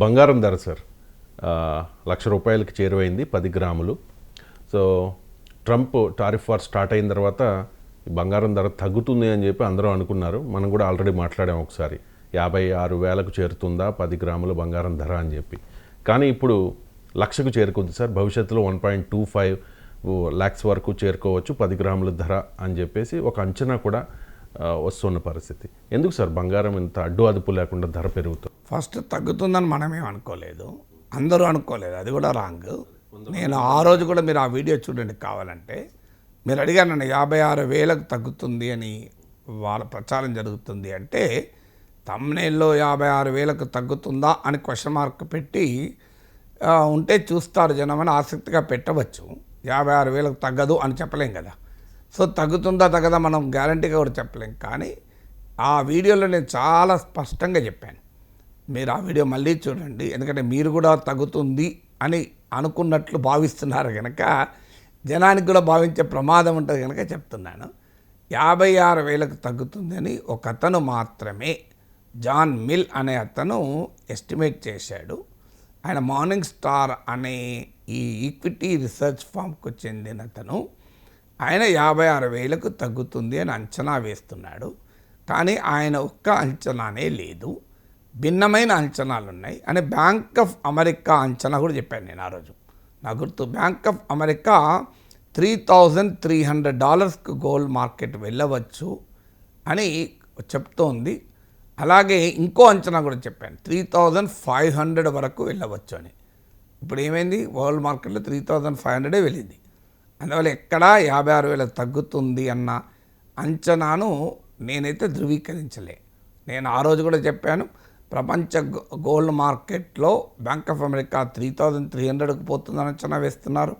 బంగారం ధర సార్. లక్ష రూపాయలకి చేరువైంది పది గ్రాములు. So Trump tariff war start అయిన తర్వాత బంగారం ధర తగ్గుతుంది అని చెప్పి అందరూ అనుకున్నారు. మనం కూడా ఆల్రెడీ మాట్లాడాం ఒకసారి. యాభై ఆరు వేలకు చేరుతుందా పది గ్రాముల బంగారం ధర అని చెప్పి. కానీ ఇప్పుడు లక్షకు చేరుకుంది సార్. భవిష్యత్తులో one point two five lakhs వరకు చేరుకోవచ్చు పది గ్రాముల ధర అని చెప్పేసి ఒక అంచనా కూడా వస్తున్న పరిస్థితి. ఎందుకు సార్? బంగారం ఇంత అడ్డు అదుపు లేకుండా ధర పెరుగుతుంది. ఫస్ట్ తగ్గుతుందని మనమేం అనుకోలేదు. అందరూ అనుకోలేదు. అది కూడా రాంగ్. నేను ఆ రోజు కూడా మీరు ఆ వీడియో చూడండి కావాలంటే. మీరు అడిగారు నన్ను యాభై ఆరు వేలకు తగ్గుతుంది అని వాళ్ళ ప్రచారం జరుగుతుంది అంటే తమ్నేల్లో యాభై ఆరు వేలకు తగ్గుతుందా అని క్వశ్చన్ మార్క్ పెట్టి ఉంటే చూస్తారు జనం అని ఆసక్తిగా పెట్టవచ్చు. యాభై ఆరు వేలకు తగ్గదు అని చెప్పలేం కదా. సో తగ్గుతుందా తగ్గదా మనం గ్యారంటీగా కూడా చెప్పలేం. కానీ ఆ వీడియోలో నేను చాలా స్పష్టంగా చెప్పాను. మీరు ఆ వీడియో మళ్ళీ చూడండి. ఎందుకంటే మీరు కూడా తగ్గుతుంది అని అనుకున్నట్లు భావిస్తున్నారు కనుక జనానికి కూడా భావించే ప్రమాదం ఉంటుంది కనుక చెప్తున్నాను. యాభై ఆరు వేలకు తగ్గుతుందని ఒక అతను మాత్రమే జాన్ మిల్ అనే అతను ఎస్టిమేట్ చేశాడు. ఆయన మార్నింగ్ స్టార్ అనే ఈ ఈక్విటీ రీసెర్చ్ ఫామ్కు చెందిన అతను ఆయన యాభై ఆరు వేలకు తగ్గుతుంది అని అంచనా వేస్తున్నాడు. కానీ ఆయన ఒక్క అంచనానే లేదు. భిన్నమైన అంచనాలు ఉన్నాయి అని బ్యాంక్ ఆఫ్ అమెరికా అంచనా కూడా చెప్పాను నేను ఆ రోజు. నా గుర్తు Bank of America three thousand three hundred డాలర్స్కి gold market వెళ్ళవచ్చు అని చెప్తోంది. అలాగే ఇంకో అంచనా కూడా చెప్పాను త్రీ థౌజండ్ ఫైవ్ హండ్రెడ్ వరకు వెళ్ళవచ్చు అని. ఇప్పుడు ఏమైంది? వరల్డ్ మార్కెట్లో త్రీ థౌజండ్ ఫైవ్ హండ్రెడే వెళ్ళింది. అందువల్ల ఎక్కడా యాభై ఆరు వేల తగ్గుతుంది అన్న అంచనాను నేనైతే ధృవీకరించలే. నేను ఆ రోజు కూడా చెప్పాను ప్రపంచ గో- గోల్డ్ మార్కెట్లో Bank of America three thousand three హండ్రెడ్కి పోతుందని అంచనా వేస్తున్నారు.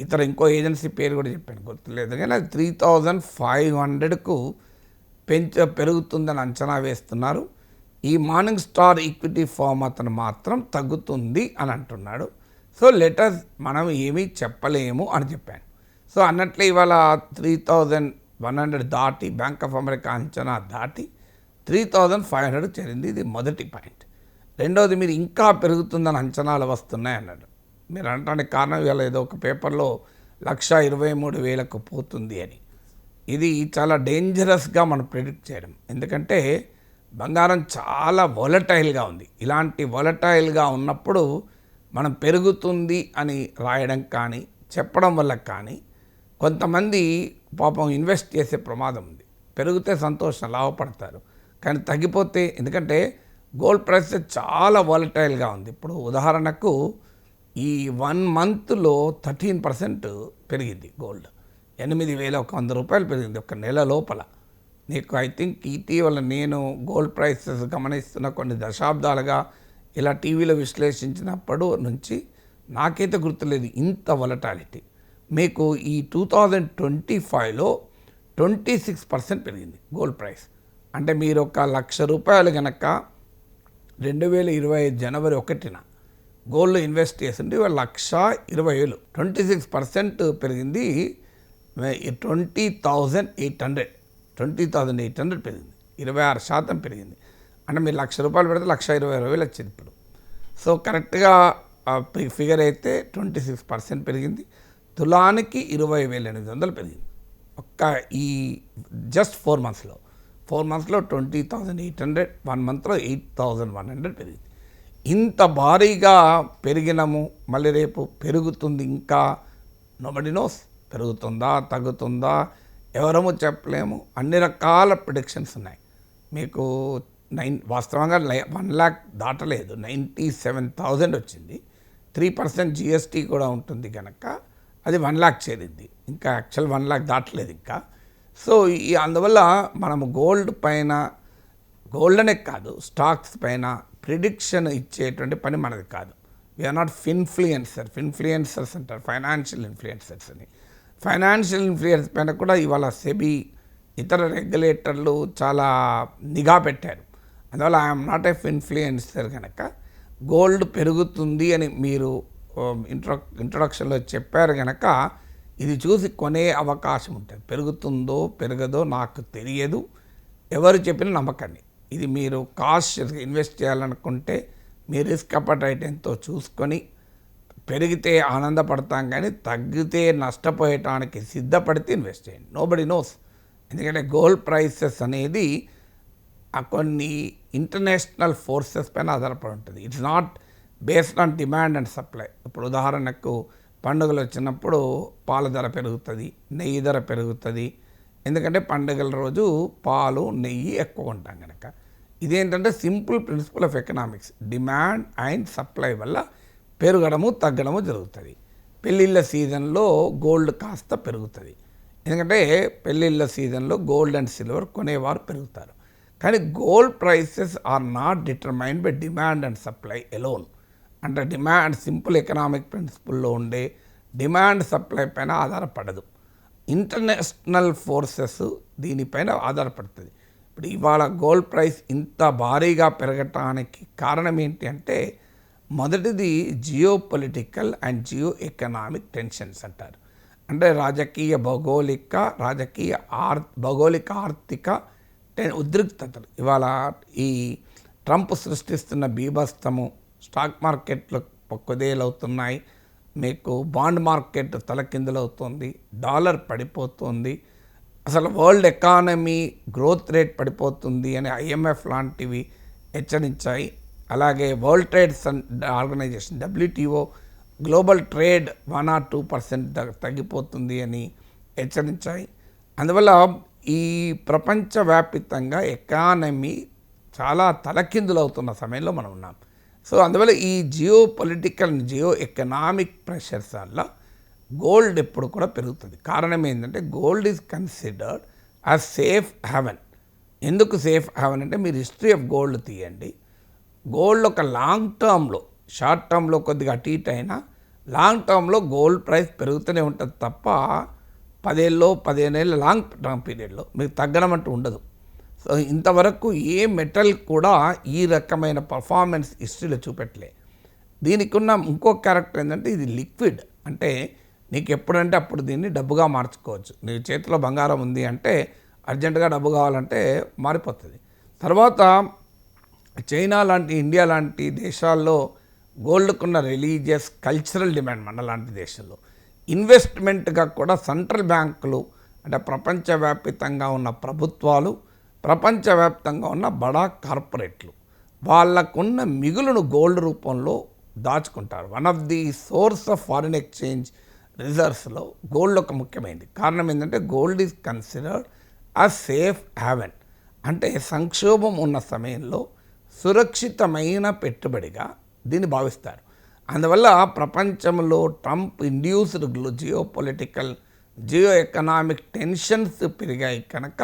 ఇతర ఇంకో ఏజెన్సీ పేరు కూడా చెప్పాను గుర్తులేదు. కానీ అది త్రీ థౌజండ్ ఫైవ్ హండ్రెడ్కు పెంచ పెరుగుతుందని అంచనా వేస్తున్నారు. ఈ మార్నింగ్ స్టార్ ఈక్విటీ ఫామ్ అతను మాత్రం తగ్గుతుంది అని అంటున్నాడు. సో లెటర్స్ మనం ఏమీ చెప్పలేము అని చెప్పాను. సో అన్నట్లే ఇవాళ త్రీ థౌజండ్ వన్ హండ్రెడ్ దాటి బ్యాంక్ ఆఫ్ అమెరికా అంచనా దాటి త్రీ థౌజండ్ ఫైవ్ హండ్రెడ్ చేరింది. ఇది మొదటి పాయింట్. రెండవది మీరు ఇంకా పెరుగుతుందని అంచనాలు వస్తున్నాయి అన్నాడు. మీరు అనడానికి కారణం ఇవాళ ఏదో ఒక పేపర్లో లక్ష ఇరవై మూడు వేలకు పోతుంది అని. ఇది చాలా డేంజరస్గా మనం ప్రిడిక్ట్ చేయడం. ఎందుకంటే బంగారం చాలా వొలటైల్గా ఉంది. ఇలాంటి వొలటైల్గా ఉన్నప్పుడు మనం పెరుగుతుంది అని రాయడం కానీ చెప్పడం వల్ల కానీ కొంతమంది పాపం ఇన్వెస్ట్ చేసే ప్రమాదం ఉంది. పెరిగితే సంతోషం లాభపడతారు. కానీ తగ్గిపోతే ఎందుకంటే గోల్డ్ ప్రైస్ చాలా వాలటైల్గా ఉంది. ఇప్పుడు ఉదాహరణకు ఈ వన్ మంత్లో థర్టీన్ పర్సెంట్ పెరిగింది గోల్డ్. ఎనిమిది వేల ఒక వంద రూపాయలు పెరిగింది ఒక నెల లోపల. నీకు ఐ థింక్ ఇటీవల నేను గోల్డ్ ప్రైసెస్ గమనిస్తున్న కొన్ని దశాబ్దాలుగా ఇలా టీవీలో విశ్లేషించినప్పుడు నుంచి నాకైతే గుర్తులేదు ఇంత వలటాలిటీ మీకు ఈ టూ థౌజండ్ ట్వంటీ ఫైవ్లో ట్వంటీ సిక్స్ పర్సెంట్ పెరిగింది గోల్డ్ ప్రైస్. అంటే మీరు ఒక లక్ష రూపాయలు కనుక రెండు వేల ఇరవై ఐదు జనవరి ఒకటిన గోల్డ్ ఇన్వెస్ట్ చేస్తుంటే ఇవాళ లక్ష ఇరవై వేలు ట్వంటీ సిక్స్ పర్సెంట్ పెరిగింది. Twenty thousand eight hundred. Twenty thousand eight hundred పెరిగింది. ఇరవై ఆరు శాతం పెరిగింది. అంటే మీరు లక్ష రూపాయలు పెడితే లక్ష ఇరవై ఆరు వేలు వచ్చింది ఇప్పుడు. సో కరెక్ట్గా ఫిగర్ అయితే ట్వంటీ సిక్స్ పర్సెంట్ పెరిగింది. తులానికి ఇరవై వేల ఎనిమిది వందలు పెరిగింది. ఒక్క ఈ జస్ట్ ఫోర్ మంత్స్లో. ఫోర్ మంత్స్లో twenty thousand eight hundred one మంత్లో ఎయిట్ థౌజండ్ వన్ హండ్రెడ్ పెరిగింది. ఇంత భారీగా పెరిగినము మళ్ళీ రేపు పెరుగుతుంది ఇంకా. నోబడి నోస్ పెరుగుతుందా తగ్గుతుందా? ఎవరము చెప్పలేము. అన్ని రకాల ప్రిడిక్షన్స్ ఉన్నాయి. మీకు నైన్ వాస్తవంగా వన్ ల్యాక్ దాటలేదు. నైంటీ సెవెన్ థౌజండ్ వచ్చింది. త్రీ పర్సెంట్ జిఎస్టీ కూడా ఉంటుంది కనుక అది వన్ ల్యాక్ చేరింది. ఇంకా యాక్చువల్ వన్ ల్యాక్ దాటలేదు ఇంకా. సో ఈ అందువల్ల మనము గోల్డ్ పైన గోల్డ్ అనే కాదు స్టాక్స్ పైన ప్రిడిక్షన్ ఇచ్చేటువంటి పని మనది కాదు. వీఆర్ నాట్ ఫిన్ఫ్లుయెన్సర్ ఫిన్ఫ్లుయెన్సర్స్ అంటారు ఫైనాన్షియల్ ఇన్ఫ్లుయెన్సర్స్ అని. ఫైనాన్షియల్ ఇన్ఫ్లుయెన్స్ పైన కూడా ఇవాళ సెబీ ఇతర రెగ్యులేటర్లు చాలా నిఘా పెట్టారు. అందువల్ల ఐఎమ్ నాట్ ఎ ఇన్ఫ్లుయెన్సర్ కనుక గోల్డ్ పెరుగుతుంది అని మీరు um, ఇంట్రో ఇంట్రొడక్షన్లో చెప్పారు కనుక ఇది చూసి కొనే అవకాశం ఉంటుంది. పెరుగుతుందో పెరగదో నాకు తెలియదు. ఎవరు చెప్పినా నమ్మకండి. ఇది మీరు కాస్ట్ ఇన్వెస్ట్ చేయాలనుకుంటే మీ రిస్క్ అపటైట్ ఎంతో చూసుకొని పెరిగితే ఆనందపడతాం కానీ తగ్గితే నష్టపోయటానికి సిద్ధపడితే ఇన్వెస్ట్ చేయండి. నోబడి నోస్ ఎందుకంటే గోల్డ్ ప్రైసెస్ అనేది కొన్ని ఇంటర్నేషనల్ ఫోర్సెస్ పైన ఆధారపడి ఉంటుంది. It's not based on demand and supply ఇప్పుడు ఉదాహరణకు పండుగలు వచ్చినప్పుడు పాల ధర పెరుగుతుంది నెయ్యి ధర పెరుగుతుంది. ఎందుకంటే పండుగల రోజు పాలు నెయ్యి ఎక్కువ ఉంటాం కనుక ఇదేంటంటే simple principle of economics. Demand and supply వల్ల పెరగడము తగ్గడము జరుగుతుంది. పెళ్ళిళ్ళ సీజన్లో గోల్డ్ కాస్త పెరుగుతుంది. ఎందుకంటే పెళ్ళిళ్ళ సీజన్లో గోల్డ్ అండ్ సిల్వర్ కొనేవారు పెరుగుతారు. కానీ gold prices are not determined by demand and supply alone. అంటే డిమాండ్ సింపుల్ ఎకనామిక్ ప్రిన్సిపల్లో ఉండే డిమాండ్ సప్లై పైన ఆధారపడదు. ఇంటర్నేషనల్ ఫోర్సెస్ దీనిపైన ఆధారపడుతుంది. ఇప్పుడు ఇవాళ గోల్డ్ ప్రైస్ ఇంత భారీగా పెరగటానికి కారణం ఏంటి అంటే మొదటిది geopolitical and geoeconomic tensions అంటారు. అంటే రాజకీయ భౌగోళిక రాజకీయ ఆర్ భౌగోళిక ఆర్థిక టెన్ ఉద్రిక్తతలు. ఇవాళ ఈ ట్రంప్ సృష్టిస్తున్న బీభత్సము స్టాక్ మార్కెట్లు కుదేలవుతున్నాయి మీకు బాండ్ మార్కెట్ తలకిందులవుతుంది. డాలర్ పడిపోతుంది. అసలు వరల్డ్ ఎకానమీ గ్రోత్ రేట్ పడిపోతుంది అని ఐఎంఎఫ్ లాంటివి హెచ్చరించాయి. అలాగే world Trade sun Organization WTO global trade one or two percent తగ్గిపోతుంది అని హెచ్చరించాయి. అందువల్ల ఈ ప్రపంచవ్యాపితంగా ఎకానమీ చాలా తలకిందులవుతున్న సమయంలో మనం ఉన్నాం. సో అందువల్ల ఈ geopolitical geoeconomic pressures వల్ల గోల్డ్ ఎప్పుడు కూడా పెరుగుతుంది. కారణం ఏంటంటే gold is considered as safe haven. ఎందుకు సేఫ్ హెవెన్ అంటే మీరు హిస్టరీ ఆఫ్ గోల్డ్ తీయండి. గోల్డ్ ఒక లాంగ్ టర్మ్లో షార్ట్ టర్మ్లో కొద్దిగా అటు ఇటు అయినా లాంగ్ టర్మ్లో గోల్డ్ ప్రైస్ పెరుగుతూనే ఉంటుంది తప్ప పదేళ్ళు పదిహేనేళ్ళ లాంగ్ టర్మ్ పీరియడ్లో మీకు తగ్గడం అంటూ ఉండదు. సో ఇంతవరకు ఏ మెటల్ కూడా ఈ రకమైన పర్ఫార్మెన్స్ హిస్టరీలో చూపెట్టలే. దీనికి ఉన్న ఇంకో క్యారెక్టర్ ఏంటంటే ఇది లిక్విడ్. అంటే నీకు ఎప్పుడంటే అప్పుడు దీన్ని డబ్బుగా మార్చుకోవచ్చు. నీ చేతిలో బంగారం ఉంది అంటే అర్జెంటుగా డబ్బు కావాలంటే మారిపోతుంది. తర్వాత చైనా లాంటి ఇండియా లాంటి దేశాల్లో గోల్డ్కున్న రిలీజియస్ కల్చరల్ డిమాండ్ మన లాంటి దేశంలో. ఇన్వెస్ట్మెంట్గా కూడా సెంట్రల్ బ్యాంకులు అంటే ప్రపంచవ్యాప్తంగా ఉన్న ప్రభుత్వాలు ప్రపంచవ్యాప్తంగా ఉన్న బడా కార్పొరేట్లు వాళ్ళకున్న మిగులును గోల్డ్ రూపంలో దాచుకుంటారు. One of the source of foreign exchange రిజర్వ్స్లో gold ఒక ముఖ్యమైనది. కారణం ఏంటంటే gold is considered a safe haven అంటే సంక్షోభం ఉన్న సమయంలో సురక్షితమైన పెట్టుబడిగా దీన్ని భావిస్తారు. అందువల్ల ప్రపంచంలో Trump induced geopolitical geoeconomic tensions పెరిగాయి కనుక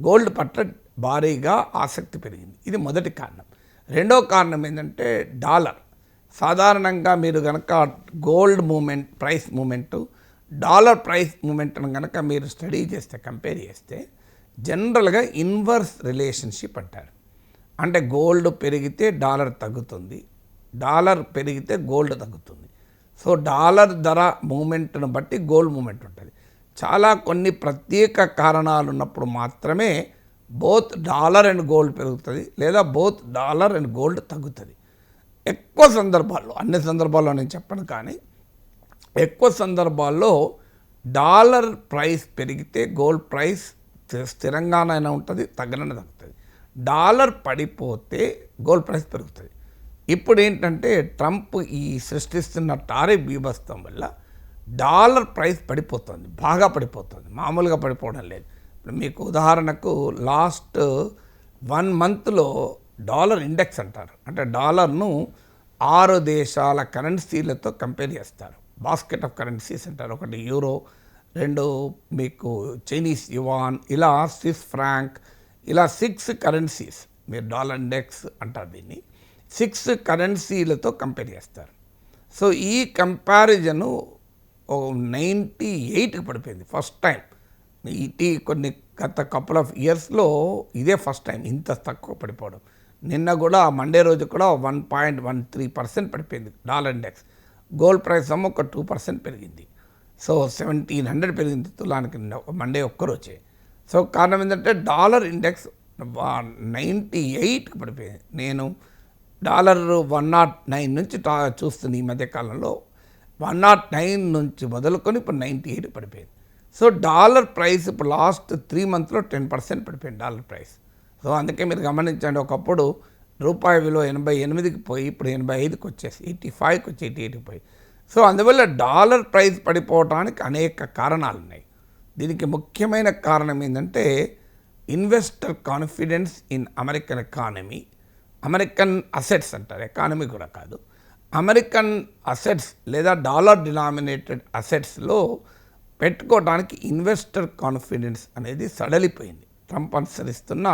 గోల్డ్ పట్ల భారీగా ఆసక్తి పెరిగింది. ఇది మొదటి కారణం. రెండో కారణం ఏంటంటే డాలర్. సాధారణంగా మీరు కనుక gold movement price movement dollar price మూమెంట్ను కనుక మీరు స్టడీ చేస్తే కంపేర్ చేస్తే జనరల్గా ఇన్వర్స్ రిలేషన్షిప్ అంటారు. అంటే గోల్డ్ పెరిగితే డాలర్ తగ్గుతుంది డాలర్ పెరిగితే గోల్డ్ తగ్గుతుంది. సో డాలర్ ధర మూమెంట్ను బట్టి గోల్డ్ మూమెంట్ ఉంటుంది. చాలా కొన్ని ప్రత్యేక కారణాలు ఉన్నప్పుడు మాత్రమే బోత్ డాలర్ అండ్ గోల్డ్ పెరుగుతుంది లేదా బోత్ డాలర్ అండ్ గోల్డ్ తగ్గుతుంది. ఎక్కువ సందర్భాల్లో అన్ని సందర్భాల్లో నేను చెప్పను కానీ ఎక్కువ సందర్భాల్లో డాలర్ ప్రైస్ పెరిగితే గోల్డ్ ప్రైస్ స్థిరంగానైనా ఉంటుంది తగ్గనైనా తగ్గుతుంది. డాలర్ పడిపోతే గోల్డ్ ప్రైస్ పెరుగుతుంది. ఇప్పుడు ఏంటంటే ట్రంప్ ఈ సృష్టిస్తున్న టారిఫ్ బీభత్సం వల్ల డాలర్ ప్రైస్ పడిపోతుంది బాగా పడిపోతుంది మామూలుగా పడిపోవడం లేదు. ఇప్పుడు మీకు ఉదాహరణకు లాస్ట్ వన్ మంత్లో డాలర్ ఇండెక్స్ అంటారు. అంటే డాలర్ను ఆరు దేశాల కరెన్సీలతో కంపేర్ చేస్తారు. బాస్కెట్ ఆఫ్ కరెన్సీస్ అంటారు. ఒకటి యూరో రెండు మీకు చైనీస్ యువాన్ ఇలా స్విస్ ఫ్రాంక్ ఇలా సిక్స్ కరెన్సీస్ మీరు డాలర్ ఇండెక్స్ అంటారు దీన్ని సిక్స్ కరెన్సీలతో కంపేర్ చేస్తారు. సో ఈ కంపారిజను నైంటీ ఎయిట్కి పడిపోయింది ఫస్ట్ టైం. ఇటీ కొన్ని గత కపుల్ ఆఫ్ ఇయర్స్లో ఇదే ఫస్ట్ టైం ఇంత తక్కువ పడిపోవడం. నిన్న కూడా మండే రోజు కూడా one point one three percent పడిపోయింది డాలర్ ఇండెక్స్ గోల్డ్ ప్రైస్ ఏమో ఒక టూ పర్సెంట్ పెరిగింది. సో సెవెంటీన్ హండ్రెడ్ పెరిగింది తులానికి మండే ఒక్కరోజే. సో కారణం ఏంటంటే డాలర్ ఇండెక్స్ నైంటీ ఎయిట్కి పడిపోయింది. నేను డాలర్ వన్ నాట్ నైన్ నుంచి టా చూస్తుంది ఈ మధ్యకాలంలో వన్ నాట్ నైన్ నుంచి మొదలుకొని ఇప్పుడు నైంటీ ఎయిట్ పడిపోయింది. సో డాలర్ ప్రైస్ ఇప్పుడు లాస్ట్ త్రీ మంత్లో టెన్ పర్సెంట్ పడిపోయింది డాలర్ ప్రైస్. సో అందుకే మీరు గమనించండి ఒకప్పుడు రూపాయి విలువ ఎనభై ఎనిమిదికి పోయి ఇప్పుడు ఎనభై ఐదుకి వచ్చేసి ఎయిటీ ఫైవ్కి వచ్చి ఎయిటీ ఎయిట్కి పోయి. సో అందువల్ల డాలర్ ప్రైస్ పడిపోవడానికి అనేక కారణాలు ఉన్నాయి దీనికి ముఖ్యమైన కారణం ఏంటంటే investor confidence in American economy American assets అంటారు ఎకానమీ కూడా కాదు. అమెరికన్ అసెట్స్ లేదా డాలర్ డినామినేటెడ్ అసెట్స్లో పెట్టుకోవడానికి ఇన్వెస్టర్ కాన్ఫిడెన్స్ అనేది సడలిపోయింది. ట్రంప్ అనుసరిస్తున్న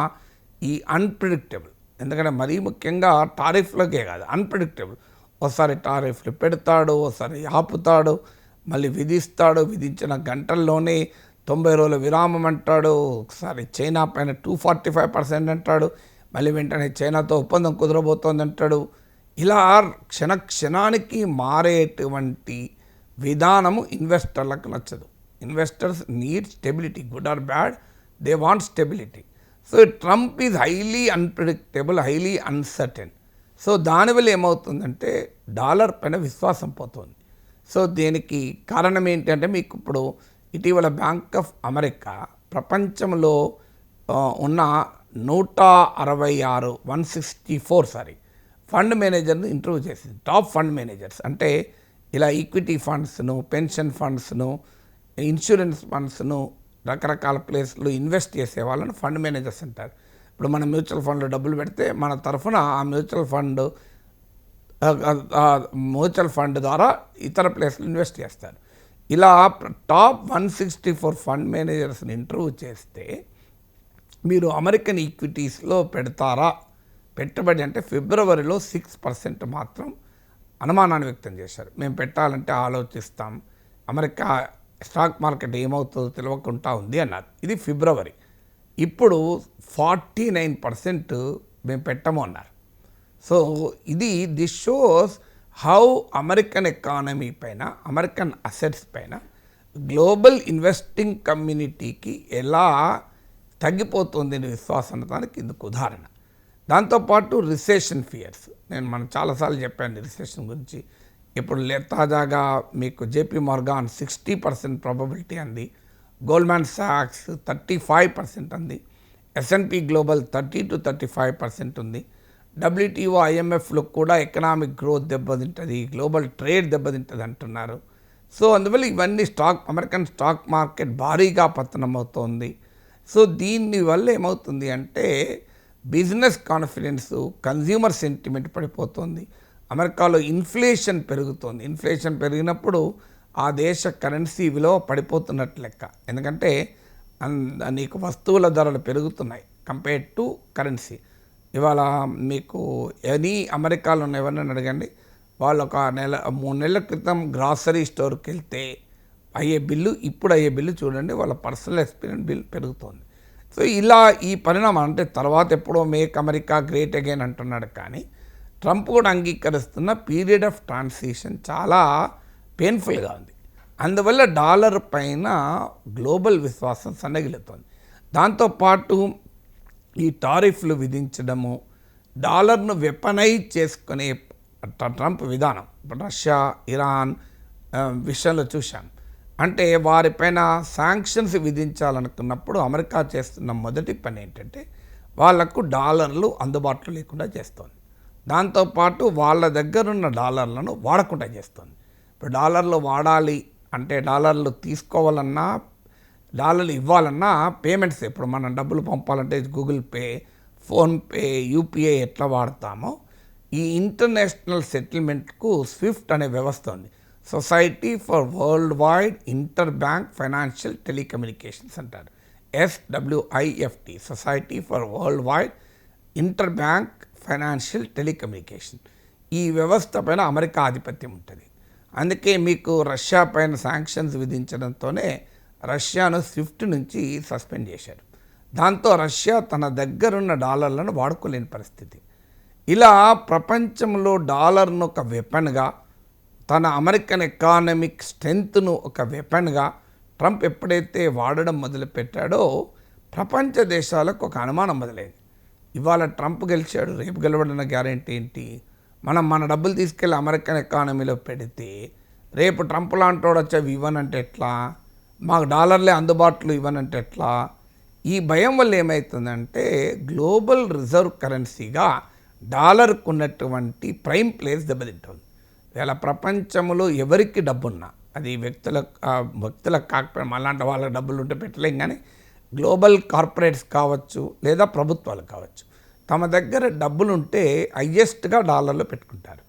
ఈ అన్ప్రిడిక్టబుల్ ఎందుకంటే మరీ ముఖ్యంగా టారిఫ్లకే కాదు అన్ప్రిడిక్టబుల్. ఒకసారి టారిఫ్లు పెడతాడు ఒకసారి ఆపుతాడు మళ్ళీ విధిస్తాడు విధించిన గంటల్లోనే తొంభై రోజుల విరామం అంటాడు ఒకసారి చైనా పైన టూ ఫార్టీ ఫైవ్ పర్సెంట్ అంటాడు మళ్ళీ వెంటనే చైనాతో ఒప్పందం కుదరబోతోంది అంటాడు. ఇలా క్షణ క్షణానికి మారేటువంటి విధానము ఇన్వెస్టర్లకు నచ్చదు. Investors need stability good or bad they want stability. So Trump is highly unpredictable highly uncertain. So దానివల్ల ఏమవుతుందంటే డాలర్ పైన విశ్వాసం పోతుంది. సో దీనికి కారణం ఏంటంటే మీకు ఇప్పుడు ఇటీవల బ్యాంక్ ఆఫ్ అమెరికా ప్రపంచంలో ఉన్న నూట అరవై ఆరు one sixty four sorry fund మేనేజర్ని ఇంటర్వ్యూ చేసింది. Top fund managers. అంటే ఇలా ఈక్విటీ ఫండ్స్ను పెన్షన్ ఫండ్స్ను ఇన్సూరెన్స్ ఫండ్స్ను రకరకాల ప్లేస్లో ఇన్వెస్ట్ చేసే వాళ్ళని ఫండ్ మేనేజర్స్ అంటారు. ఇప్పుడు మనం మ్యూచువల్ ఫండ్లో డబ్బులు పెడితే మన తరఫున ఆ మ్యూచువల్ ఫండ్ మ్యూచువల్ ఫండ్ ద్వారా ఇతర ప్లేస్లో ఇన్వెస్ట్ చేస్తారు. ఇలా top one sixty four fund మేనేజర్స్ని interview చేస్తే మీరు అమెరికన్ ఈక్విటీస్లో పెడతారా? పెట్టుబడి అంటే ఫిబ్రవరిలో సిక్స్ పర్సెంట్ మాత్రం అనుమానాన్ని వ్యక్తం చేశారు. మేము పెట్టాలంటే ఆలోచిస్తాం. అమెరికా స్టాక్ మార్కెట్ ఏమవుతుందో తెలియకుండా ఉంది అన్నారు. ఇది ఫిబ్రవరి. ఇప్పుడు ఫార్టీ నైన్ పర్సెంట్ మేము పెట్టము అన్నారు. సో ఇది this shows how American economy పైన అమెరికన్ అసెట్స్ పైన గ్లోబల్ ఇన్వెస్టింగ్ కమ్యూనిటీకి ఎలా తగ్గిపోతుంది అనే విశ్వాసం దానికి ఇందుకు ఉదాహరణ. దాంతోపాటు రిసెషన్ ఫియర్స్ నేను మనం చాలాసార్లు చెప్పాను రిసెషన్ గురించి. ఇప్పుడు లే- తాజాగా మీకు JP Morgan sixty percent probability అంది. గోల్డ్మ్యాన్ సాక్స్ థర్టీ ఫైవ్ పర్సెంట్ అంది S and P global thirty to thirty five percent ఉంది. డబ్ల్యూటీఓ ఐఎంఎఫ్లో కూడా ఎకనామిక్ గ్రోత్ దెబ్బతింటుంది గ్లోబల్ ట్రేడ్ దెబ్బతింటుంది అంటున్నారు. సో అందువల్ల ఇవన్నీ స్టాక్ అమెరికన్ స్టాక్ మార్కెట్ భారీగా పతనం అవుతోంది సో దీని వల్ల ఏమవుతుంది అంటే బిజినెస్ కాన్ఫిడెన్స్ కన్జ్యూమర్ సెంటిమెంట్ పడిపోతుంది. అమెరికాలో ఇన్ఫ్లేషన్ పెరుగుతుంది. ఇన్ఫ్లేషన్ పెరిగినప్పుడు ఆ దేశ కరెన్సీ విలువ పడిపోతున్నట్టు లెక్క. ఎందుకంటే నీకు వస్తువుల ధరలు పెరుగుతున్నాయి కంపేర్ టు కరెన్సీ ఇవాళ మీకు ఎనీ అమెరికాలో ఉన్న ఎవరినైనా అడగండి. వాళ్ళు ఒక నెల మూడు నెలల క్రితం గ్రాసరీ స్టోర్కి వెళ్తే అయ్యే బిల్లు ఇప్పుడు అయ్యే బిల్లు చూడండి. వాళ్ళ పర్సనల్ ఎక్స్పీరియన్స్ బిల్ పెరుగుతోంది. సో ఇలా ఈ పరిణామం అంటే తర్వాత ఎప్పుడో మేక్ అమెరికా గ్రేట్ అగైన్ అంటున్నాడు కానీ ట్రంప్ కూడా అంగీకరిస్తున్న పీరియడ్ ఆఫ్ ట్రాన్సిషన్ చాలా పెయిన్ఫుల్గా ఉంది. అందువల్ల డాలర్ పైన గ్లోబల్ విశ్వాసం సన్నగిలుతోంది దాంతోపాటు ఈ టారిఫ్లు విధించడము డాలర్ను వెపనైజ్ చేసుకునే ట్రంప్ విధానం రష్యా ఇరాన్ విషయంలో చూశాం అంటే వారిపైన శాంక్షన్స్ విధించాలనుకున్నప్పుడు అమెరికా చేస్తున్న మొదటి పని ఏంటంటే వాళ్ళకు డాలర్లు అందుబాటులో లేకుండా చేస్తోంది. దాంతోపాటు వాళ్ళ దగ్గర ఉన్న డాలర్లను వాడకుండా చేస్తుంది. ఇప్పుడు డాలర్లు వాడాలి అంటే డాలర్లు తీసుకోవాలన్నా డాలర్లు ఇవ్వాలన్నా పేమెంట్స్ ఇప్పుడు మనం డబ్బులు పంపాలంటే గూగుల్ పే ఫోన్పే యూపీఐ ఎట్లా వాడతామో ఈ ఇంటర్నేషనల్ సెటిల్మెంట్కు స్విఫ్ట్ అనే వ్యవస్థ ఉంది. Society for World Wide Inter Bank Financial Telecommunications అంటారు. S W I F T Society for World Wide Inter Bank Financial Telecommunication. ఈ వ్యవస్థ పైన అమెరికా ఆధిపత్యం ఉంటుంది. అందుకే మీకు రష్యా పైన శాంక్షన్స్ విధించడంతోనే రష్యాను స్విఫ్ట్ నుంచి సస్పెండ్ చేశారు. దాంతో రష్యా తన దగ్గరున్న డాలర్లను వాడుకోలేని పరిస్థితి. ఇలా ప్రపంచంలో డాలర్ను ఒక వెపన్గా తన అమెరికన్ ఎకానమిక్ స్ట్రెంగ్త్ను ఒక వెపన్గా ట్రంప్ ఎప్పుడైతే వాడడం మొదలుపెట్టాడో ప్రపంచ దేశాలకు ఒక అనుమానం మొదలైంది. ఇవాళ ట్రంప్ గెలిచాడు రేపు గెలవడన్న గ్యారెంటీ ఏంటి? మనం మన డబ్బులు తీసుకెళ్ళి అమెరికన్ ఎకానమీలో పెడితే రేపు ట్రంప్ లాంటోడు వచ్చి ఇవ్వనంటే ఎట్లా? మాకు డాలర్లే అందుబాటులో ఇవ్వనంటే ఎట్లా? ఈ భయం వల్ల ఏమవుతుందంటే గ్లోబల్ రిజర్వ్ కరెన్సీగా డాలర్కు ఉన్నటువంటి ప్రైమ్ ప్లేస్ దెబ్బతింటుంది. ఇలా ప్రపంచంలో ఎవరికి డబ్బున్నా అది వ్యక్తుల భక్తులకు వ్యక్తులకు కాకపోయినా మళ్ళాంటి వాళ్ళకి డబ్బులు ఉంటే పెట్టలేం కానీ గ్లోబల్ కార్పొరేట్స్ కావచ్చు లేదా ప్రభుత్వాలు కావచ్చు తమ దగ్గర డబ్బులు ఉంటే హయ్యెస్ట్గా డాలర్లో పెట్టుకుంటారు.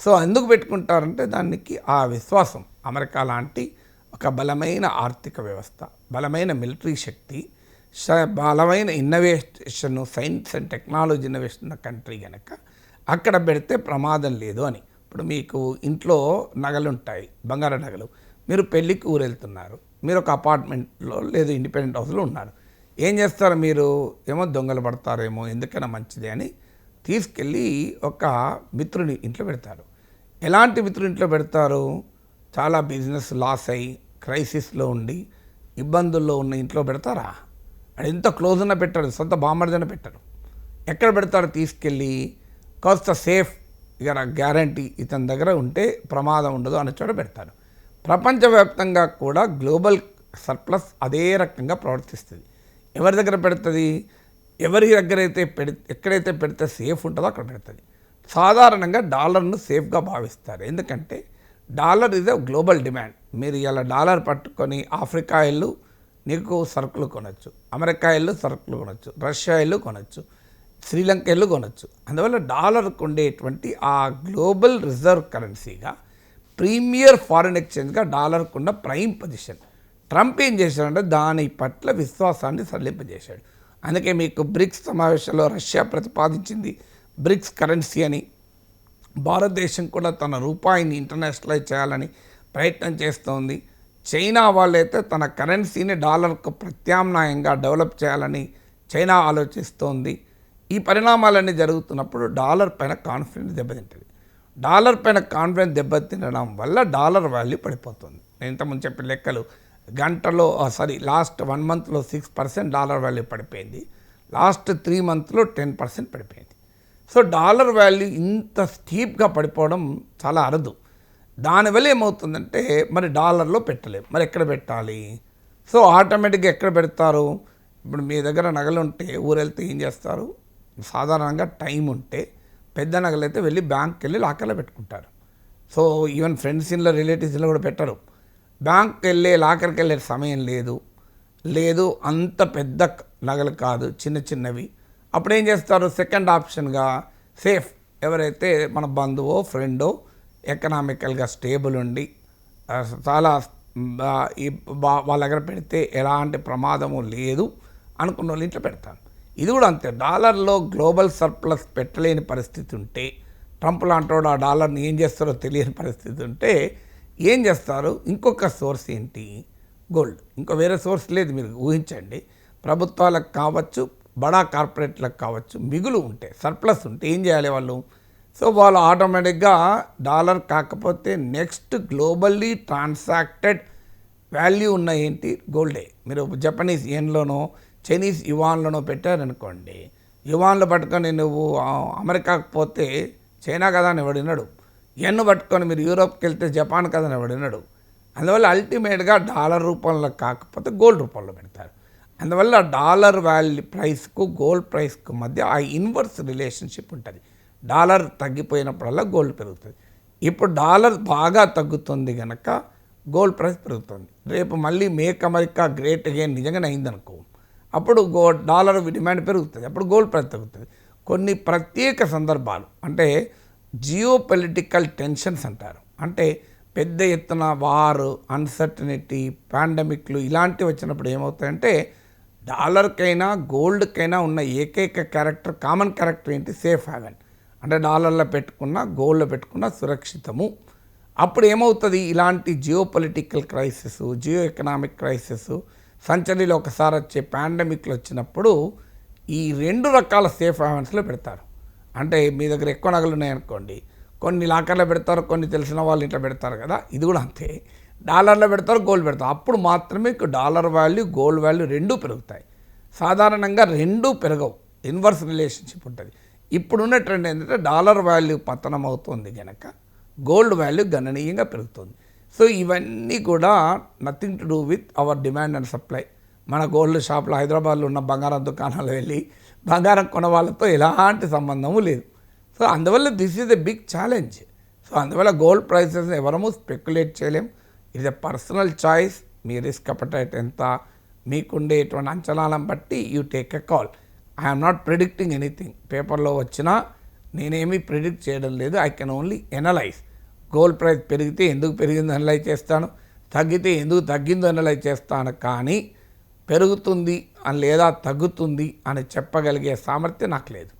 సో ఎందుకు పెట్టుకుంటారంటే దానికి ఆ విశ్వాసం. అమెరికా లాంటి ఒక బలమైన ఆర్థిక వ్యవస్థ బలమైన మిలిటరీ శక్తి స బలమైన innovation science and technology innovation ఉన్న కంట్రీ కనుక అక్కడ పెడితే ప్రమాదం లేదు అని. ఇప్పుడు మీకు ఇంట్లో నగలు ఉంటాయి బంగారు నగలు. మీరు పెళ్ళికి ఊరు వెళ్తున్నారు మీరు ఒక అపార్ట్మెంట్లో లేదు ఇండిపెండెంట్ హౌస్లో ఉన్నారు. ఏం చేస్తారు మీరు? ఏమో దొంగలు పడతారేమో ఎందుకైనా మంచిది అని తీసుకెళ్ళి ఒక మిత్రుని ఇంట్లో పెడతారు. ఎలాంటి మిత్రుని ఇంట్లో పెడతారు? చాలా బిజినెస్ లాస్ అయ్యి క్రైసిస్లో ఉండి ఇబ్బందుల్లో ఉన్న ఇంట్లో పెడతారా? అది ఎంత క్లోజ్ ఉన్న పెట్టారు సొంత బామర్దన పెట్టరు. ఎక్కడ పెడతారు తీసుకెళ్ళి కాస్త సేఫ్ ఇక గ్యారంటీ ఇతని దగ్గర ఉంటే ప్రమాదం ఉండదు అని చోట పెడతారు ప్రపంచవ్యాప్తంగా కూడా గ్లోబల్ సర్ప్లస్ అదే రకంగా ప్రవర్తిస్తుంది. ఎవరి దగ్గర పెడుతుంది? ఎవరి దగ్గర అయితే పెడి ఎక్కడైతే పెడితే సేఫ్ ఉంటుందో అక్కడ పెడుతుంది. సాధారణంగా డాలర్ను సేఫ్గా భావిస్తారు. ఎందుకంటే డాలర్ ఇదే గ్లోబల్ డిమాండ్. మీరు ఇలా డాలర్ పట్టుకొని ఆఫ్రికా ఇల్లు నీకు సరుకులు కొనొచ్చు. అమెరికా ఇల్లు సరుకులు కొనొచ్చు. రష్యా ఇల్లు కొనొచ్చు. శ్రీలంక వెళ్ళి కొనొచ్చు. అందువల్ల డాలర్కు ఉండేటువంటి ఆ గ్లోబల్ రిజర్వ్ కరెన్సీగా ప్రీమియర్ ఫారిన్ ఎక్స్చేంజ్గా డాలర్కు ఉన్న ప్రైమ్ పొజిషన్. ట్రంప్ ఏం చేశాడంటే దాని పట్ల విశ్వాసాన్ని సడలింపజేశాడు. అందుకే మీకు బ్రిక్స్ సమావేశంలో రష్యా ప్రతిపాదించింది బ్రిక్స్ కరెన్సీ అని. భారతదేశం కూడా తన రూపాయిని ఇంటర్నేషనలైజ్ చేయాలని ప్రయత్నం చేస్తోంది. చైనా వాళ్ళైతే తన కరెన్సీని డాలర్కు ప్రత్యామ్నాయంగా డెవలప్ చేయాలని చైనా ఆలోచిస్తోంది. ఈ పరిణామాలన్నీ జరుగుతున్నప్పుడు డాలర్ పైన కాన్ఫిడెన్స్ దెబ్బతింటుంది. డాలర్ పైన కాన్ఫిడెన్స్ దెబ్బతినడం వల్ల డాలర్ వాల్యూ పడిపోతుంది. నేను ఇంతకుముందు చెప్పిన లెక్కలు గంటలో సారీ లాస్ట్ వన్ మంత్లో సిక్స్ పర్సెంట్ డాలర్ వాల్యూ పడిపోయింది. లాస్ట్ త్రీ మంత్లో టెన్ పర్సెంట్ పడిపోయింది. సో డాలర్ వాల్యూ ఇంత స్టీప్గా పడిపోవడం చాలా అరదు. దానివల్ల ఏమవుతుందంటే మరి డాలర్లో పెట్టలేము మరి ఎక్కడ పెట్టాలి? సో ఆటోమేటిక్గా ఎక్కడ పెడతారు? ఇప్పుడు మీ దగ్గర నగలు ఉంటే ఊరు వెళ్తే ఏం చేస్తారు? సాధారణంగా టైం ఉంటే పెద్ద నగలు అయితే వెళ్ళి బ్యాంక్కి వెళ్ళి లాకర్లో పెట్టుకుంటారు. సో ఈవెన్ ఫ్రెండ్స్ ఇన్లో రిలేటివ్స్ ఇన్లో కూడా పెట్టరు. బ్యాంక్కి వెళ్ళే లాకర్కి వెళ్ళే సమయం లేదు. లేదు అంత పెద్ద నగలు కాదు చిన్న చిన్నవి. అప్పుడు ఏం చేస్తారు? సెకండ్ ఆప్షన్గా సేఫ్. ఎవరైతే మన బంధువో ఫ్రెండో ఎకనామికల్గా స్టేబుల్ ఉండి చాలా బా- ఈ వాళ్ళ దగ్గర పెడితే ఎలాంటి ప్రమాదము లేదు అనుకున్న వాళ్ళు ఇంట్లో పెడతాను ఇది కూడా అంతే. డాలర్లో గ్లోబల్ సర్ప్లస్ పెట్టలేని పరిస్థితి ఉంటే ట్రంప్ లాంటోడు ఆ డాలర్ని ఏం చేస్తారో తెలియని పరిస్థితి ఉంటే ఏం చేస్తారు? ఇంకొక సోర్స్ ఏంటి? గోల్డ్. ఇంకో వేరే సోర్స్ లేదు మీరు ఊహించండి. ప్రభుత్వాలకు కావచ్చు బడా కార్పొరేట్లకు కావచ్చు మిగులు ఉంటే సర్ప్లస్ ఉంటే ఏం చేయాలి వాళ్ళు? సో వాళ్ళు ఆటోమేటిక్గా డాలర్ కాకపోతే నెక్స్ట్ గ్లోబల్లీ ట్రాన్సాక్టెడ్ వాల్యూ ఉన్న ఏంటి? గోల్డే. మీరు జపనీస్ ఏన్లోనో చైనీస్ యువాన్లను పెట్టారనుకోండి యువాన్లు పట్టుకొని నువ్వు అమెరికాకు పోతే చైనా కదా అని ఎవడినాడు ఎన్ను పట్టుకొని మీరు యూరోప్కి వెళ్తే జపాన్ కదా అని ఎవడినాడు అందువల్ల అల్టిమేట్గా డాలర్ రూపంలో కాకపోతే గోల్డ్ రూపంలో పెడతారు. అందువల్ల డాలర్ వాల్యూ ప్రైస్కు గోల్డ్ ప్రైస్కు మధ్య ఆ ఇన్వర్స్ రిలేషన్షిప్ ఉంటుంది. డాలర్ తగ్గిపోయినప్పుడల్లా గోల్డ్ పెరుగుతుంది. ఇప్పుడు డాలర్ బాగా తగ్గుతుంది కనుక గోల్డ్ ప్రైస్ పెరుగుతుంది. రేపు మళ్ళీ మేక్ అమెరికా గ్రేట్ అగైన్ నిజంగానే అయిందనుకో అప్పుడు గో డాలర్ డిమాండ్ పెరుగుతుంది. అప్పుడు గోల్డ్ ప్రైస్ తగ్గుతుంది కొన్ని ప్రత్యేక సందర్భాలు. అంటే జియో పొలిటికల్ టెన్షన్స్ అంటారు. అంటే పెద్ద ఎత్తున వారు అన్సర్టనిటీ పాండమిక్లు ఇలాంటివి వచ్చినప్పుడు ఏమవుతాయంటే డాలర్కైనా గోల్డ్కైనా ఉన్న ఏకైక క్యారెక్టర్ కామన్ క్యారెక్టర్ ఏంటి? Safe haven. అంటే డాలర్లో పెట్టుకున్న గోల్డ్లో పెట్టుకున్న సురక్షితము. అప్పుడు ఏమవుతుంది? ఇలాంటి geopolitical crisis geoeconomic crisis సంచరీలో ఒకసారి వచ్చే పాండమిక్లు వచ్చినప్పుడు ఈ రెండు రకాల సేఫ్ హ్యావెన్స్లో పెడతారు. అంటే మీ దగ్గర ఎక్కువ నగలు ఉన్నాయనుకోండి కొన్ని లాకర్లో పెడతారు కొన్ని తెలిసిన వాళ్ళు ఇంట్లో పెడతారు కదా ఇది కూడా అంతే. డాలర్లో పెడతారు గోల్డ్ పెడతారు. అప్పుడు మాత్రమే డాలర్ వాల్యూ గోల్డ్ వాల్యూ రెండూ పెరుగుతాయి. సాధారణంగా రెండూ పెరగవు. ఇన్వర్స్ రిలేషన్షిప్ ఉంటుంది. ఇప్పుడున్న ట్రెండ్ ఏంటంటే డాలర్ వాల్యూ పతనం అవుతుంది కనుక గోల్డ్ వాల్యూ గణనీయంగా పెరుగుతుంది. సో ఇవన్నీ కూడా nothing to do with our demand and supply మన గోల్డ్ షాప్లో హైదరాబాద్లో ఉన్న బంగారం దుకాణాలు వెళ్ళి బంగారం కొనవాళ్ళతో ఎలాంటి సంబంధము లేదు. సో అందువల్ల this is a big challenge so అందువల్ల గోల్డ్ ప్రైసెస్ ఎవరము స్పెక్యులేట్ చేయలేం. ఇట్ ఎ పర్సనల్ చాయిస్ మీ రిస్క్ అపటైట్ ఎంత? మీకుండేటువంటి అంచనాలను బట్టి you take a call I'm not predicting anything పేపర్లో వచ్చినా నేనేమీ ప్రిడిక్ట్ చేయడం లేదు. I can only analyse gold price పెరిగితే ఎందుకు పెరిగింది అనలైజ్ చేస్తాను? తగ్గితే ఎందుకు తగ్గిందో అనలైజ్ చేస్తాను కానీ పెరుగుతుంది అని లేదా తగ్గుతుంది అని చెప్పగలిగే సామర్థ్యం నాకు లేదు.